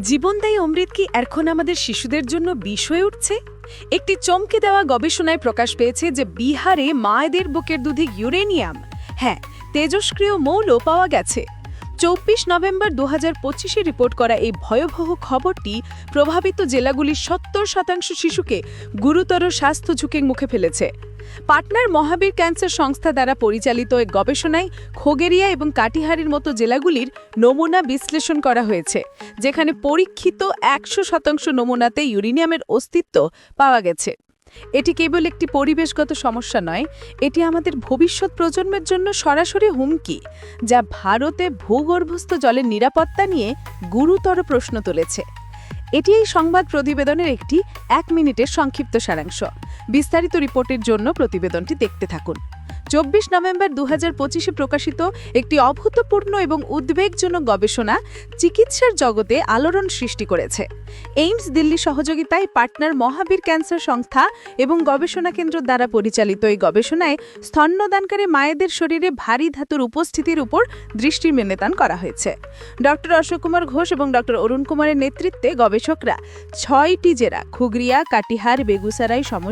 জীবনদায়ী অমৃত কি এখন আমাদের শিশুদের জন্য বিষ হয়ে উঠছে? একটি চমকে দেওয়া গবেষণায় প্রকাশ পেয়েছে যে বিহারে মায়েদের বুকের দুধে ইউরেনিয়াম হ্যাঁ তেজস্ক্রিয় মৌল পাওয়া গেছে। চব্বিশ নভেম্বর দু হাজার রিপোর্ট করা এই ভয়াবহ খবরটি প্রভাবিত জেলাগুলির সত্তর শতাংশ শিশুকে গুরুতর স্বাস্থ্য ঝুঁকির মুখে ফেলেছে। পাটনার মহাবীর ক্যান্সার সংস্থা দ্বারা পরিচালিত এক গবেষণায় খোগেরিয়া এবং কাটিহারের মতো জেলাগুলির নমুনা বিশ্লেষণ করা হয়েছে, যেখানে পরীক্ষিত একশো শতাংশ নমুনাতে ইউরেনিয়ামের অস্তিত্ব পাওয়া গেছে। এটি কেবল একটি পরিবেশগত সমস্যা নয়, এটি আমাদের ভবিষ্যৎ প্রজন্মের জন্য সরাসরি হুমকি, যা ভারতে ভূগর্ভস্থ জলের নিরাপত্তা নিয়ে গুরুতর প্রশ্ন তুলেছে। এটি এই সংবাদ প্রতিবেদনের একটি এক মিনিটের সংক্ষিপ্ত সারাংশ। বিস্তারিত রিপোর্টের জন্য প্রতিবেদনটি দেখতে থাকুন। চব্বিশ নভেম্বর দু পঁচিশে প্রকাশিত একটি অভূতপূর্ণ এবং উদ্বেগজনক গবেষণা চিকিৎসার জগতে আলোড়ন সৃষ্টি করেছে। এইমস দিল্লি সহযোগিতায় পাটনার মহাবীর ক্যান্সার সংস্থা এবং গবেষণা কেন্দ্র দ্বারা পরিচালিত এই গবেষণায় স্তন্যদানকারী মায়েদের শরীরে ভারী ধাতুর উপস্থিতির উপর দৃষ্টি নিবেদন করা হয়েছে। ডক্টর অশোক কুমার ঘোষ এবং ডক্টর অরুণ কুমারের নেতৃত্বে গবেষকরা ছয়টি জেলা খুগরিয়া কাটিহার, বেগুসারাই সমষ্টি